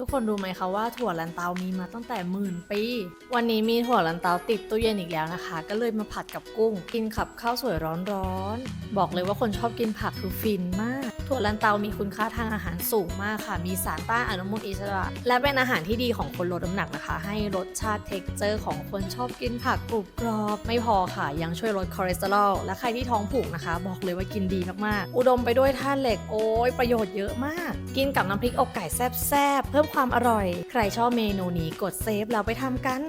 ทุกคนรู้ไหมคะว่าถั่วลันเตามีมาตั้งแต่หมื่นปี วันนี้มีถั่วลันเตาติดตู้เย็นอีกแล้วนะคะ ก็เลยมาผัดกับกุ้ง กินขับข้าวสวยร้อนๆ บอกเลยว่าคนชอบกินผักคือฟินมาก ถั่วลันเตามีคุณค่าทางอาหารสูงมากค่ะ มีสารต้านอนุมูลอิสระ และเป็นอาหารที่ดีของคนลดน้ำหนักนะคะ ให้รสชาติเท็กเจอร์ของคนชอบกินผักกรุบกรอบ ไม่พอค่ะ ยังช่วยลดคอเลสเตอรอล และใครที่ท้องผูกนะคะ บอกเลยว่ากินดีมาก ๆ อุดมไปด้วยธาตุเหล็กโอ้ยประโยชน์เยอะมาก กินกับน้ำพริกอกไก่แซ่บๆเพิ่มความอร่อย ใครชอบเมนูนี้กดเซฟแล้วไปทำกัน